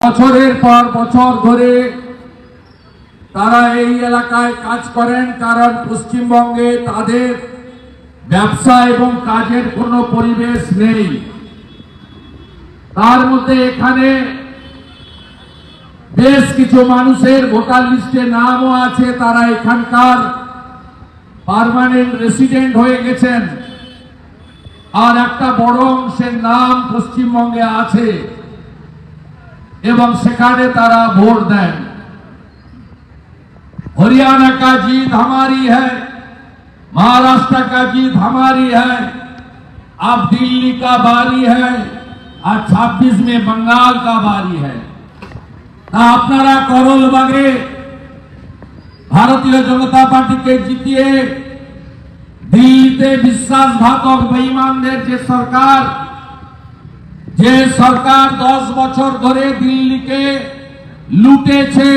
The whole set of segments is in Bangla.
বছরের পর বছর ধরে তারা এই এলাকায় কাজ করেন, কারণ পশ্চিমবঙ্গে তাদের ব্যবসা এবং কাজের কোনো পরিবেশ নেই। তার মধ্যে এখানে বেশ কিছু মানুষের ভোটার লিস্টে নামও আছে, তারা এখানকার পারমানেন্ট রেসিডেন্ট হয়ে গেছেন। আর একটা বড় অংশের নাম পশ্চিমবঙ্গে আছে। এবং সেখানে তারা ভোট দেন हरियाणा का जीत हमारी है महाराष्ट्र का जीत हमारी है अब दिल्ली का बारी है और 26 में बंगाल का बारी है তা আপনারা করল বাগে ভারতীয় জনতা পার্টিকে জিতিয়ে দিল্লিতে বিশ্বাসঘাতক বেঈমানদের যে সরকার যে সরকার দশ বছর ধরে দিল্লিকে লুটেছে,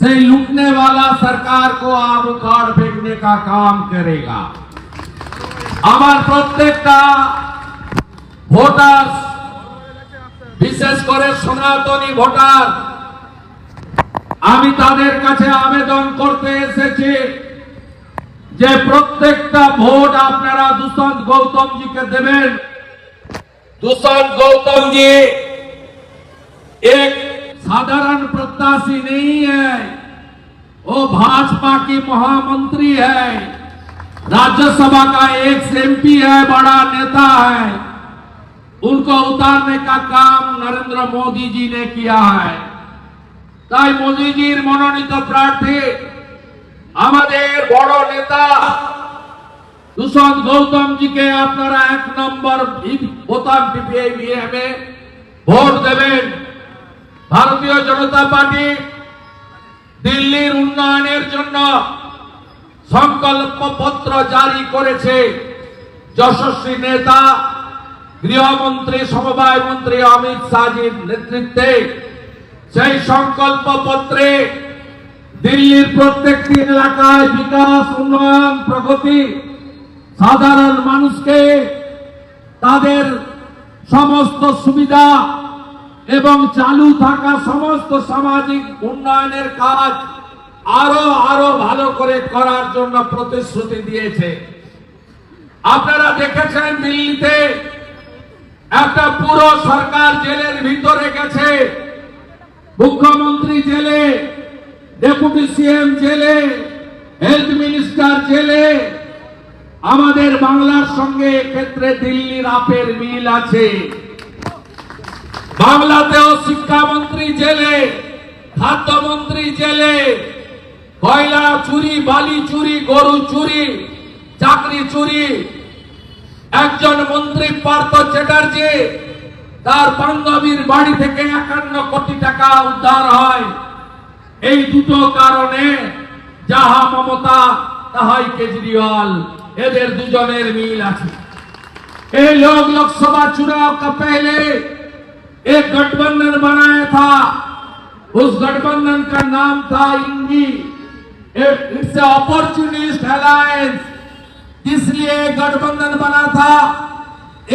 সেই लूटने সরকার কো को आप उखाड़ फेंकने का আমার প্রত্যেকটা ভোটার, বিশেষ করে সনাতনী ভোটার, আমি তাদের কাছে আবেদন করতে এসেছি যে প্রত্যেকটা ভোট আপনারা দুষন্ত গৌতমজিকে দেবেন। दुष्यंत गौतम जी एक साधारण प्रत्याशी नहीं है वो भाजपा की महामंत्री है राज्यसभा का एक एमपी है बड़ा नेता है उनको उतारने का काम नरेंद्र मोदी जी ने किया है তাই মোদিজির মনোনীত প্রার্থী আমাদের বড় নেতা দুষন্ত গৌতমজিকে আপনারা এক নম্বর বোতাম টিপিয়ে ভোট দেবেন। ভারতীয় জনতা পার্টি দিল্লির উন্নয়নের জন্য সংকল্প পত্র জারি করেছে যশস্বী নেতা, গৃহমন্ত্রী, সমবায় মন্ত্রী অমিত শাহজির নেতৃত্বে। সেই সংকল্প পত্রে দিল্লির প্রত্যেকটি এলাকায় বিকাশ, উন্নয়ন, প্রগতি সাধারণ মানুষকে তাদের সমস্ত সুবিধা এবং চালু থাকা সমস্ত সামাজিক উন্নয়নের কাজ আরও আরও ভালো করে করার জন্য প্রতিশ্রুতি দিয়েছে। আপনারা দেখেছেন দিল্লিতে একটা পুরো সরকার জেলের ভিতরে গেছে। মুখ্যমন্ত্রী জেলে, ডেপুটি সিএম জেলে, হেলথ মিনিস্টার জেলে আমাদের বাংলার সঙ্গে ক্ষেত্রে দিল্লির আপের মিল আছে। বাংলাতেও শিক্ষামন্ত্রী জেলে, খাদ্যমন্ত্রী জেলে, কয়লা চুরি, বালি চুরি, গরু চুরি, চাকরি চুরি। একজন মন্ত্রী পার্থ চ্যাটার্জি, তার বান্ধবীর বাড়ি থেকে একান্ন কোটি টাকা উদ্ধার হয়। এই দুটো কারণে যাহা মমতা, তাহাই কেজরিওয়াল। এদের দুজনের মিল আছে ये लोग लोकसभा चुनाव का पहले एक गठबंधन बनाया था उस गठबंधन का नाम था इंगी इट्स अपॉर्चुनिस्ट अलायंस इसलिए एक गठबंधन बना था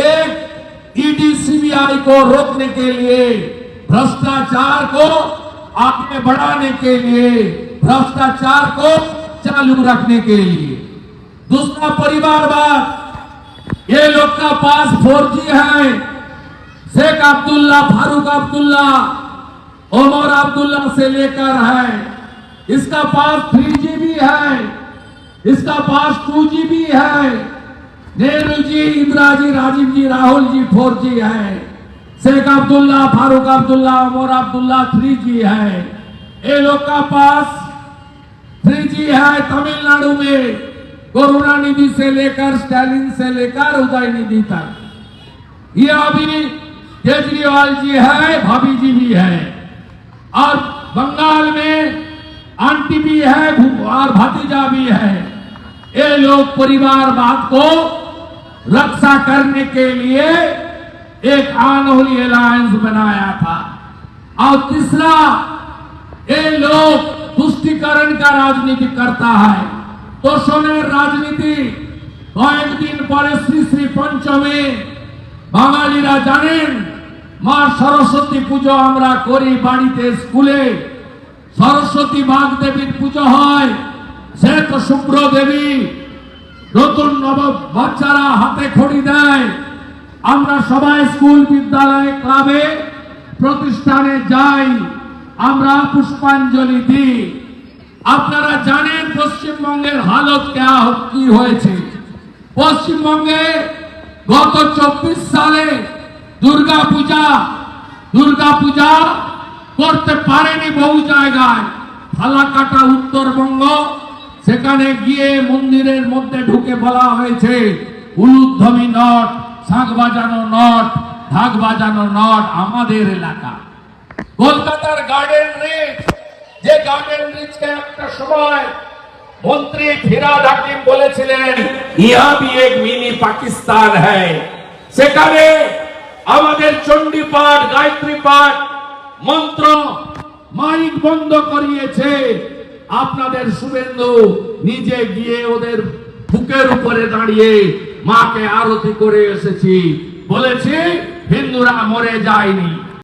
एक ईडी सीबीआई को रोकने के लिए भ्रष्टाचार को आगे बढ़ाने के लिए भ्रष्टाचार को चालू रखने के लिए दूसरा परिवारवाद ये लोग का पास फोर जी है। शेख अब्दुल्ला, फारूक अब्दुल्ला उमर अब्दुल्ला से लेकर है। इसका पास थ्री जी भी है। इसका पास टू जी भी है। नेहरू जी इंदिरा जी राजीव जी राहुल जी फोर जी है। शेख अब्दुल्ला, फारूक अब्दुल्ला उमर अब्दुल्ला थ्री जी है। ये लोग का पास थ्री जी है तमिलनाडु में। करुणानिधि से लेकर, स्टालिन से लेकर उदय निधि तक। ये अभी केजरीवाल जी है, भाभी जी भी है। और बंगाल में आंटी भी है और भतीजा भी है। ये लोग परिवारवाद को रक्षा करने के लिए एक आनोली अलायंस बनाया था। और तीसरा, ये लोग तुष्टिकरण का राजनीति करता है। তোষণের রাজনীতি কয়েকদিন পরে শ্রী শ্রী পঞ্চমে বাঙালিরা জানেন, মা সরস্বতী পুজো আমরা করি বাড়িতে, স্কুলে। সরস্বতী বাগ দেবীর পুজো হয় সে তো শুভ্র দেবী নতুন নব বাচ্চারা হাতে খড়ি দেয়। আমরা সবাই স্কুল, বিদ্যালয়, ক্লাবে প্রতিষ্ঠানে যাই, আমরা পুষ্পাঞ্জলি দিই। আপনারা জানেন পশ্চিমবঙ্গের হালত কি হয়েছে? পশ্চিমবঙ্গে গত চব্বিশ সালে দুর্গা পূজা দুর্গা পূজা করতে পারেনি বহু জায়গায়। ফালাকাটা উত্তরবঙ্গ, সেখানে গিয়ে মন্দিরের মধ্যে ঢুকে বলা হয়েছে, উলুধ্বনি নট শাঁখ বাজানো নট ঢাক বাজানো নট আমাদের এলাকা। কলকাতার গার্ডেন রিচ যে গার্ডেন রিচকে একটা সময় মন্ত্রী ফিরাদ হাকিম বলেছিলেন ইহা ভি এক মিনি পাকিস্তান হ্যায়। সেখানে আমাদের চণ্ডী পাঠ গায়ত্রী পাঠ মন্ত্র মাইক বন্ধ করিয়েছে। আপনাদের শুভেন্দু নিজে গিয়ে ওদের বুকের উপরে দাঁড়িয়ে মাকে আরতি করে এসেছি। বলেছি, হিন্দুরা মরে যায়নি।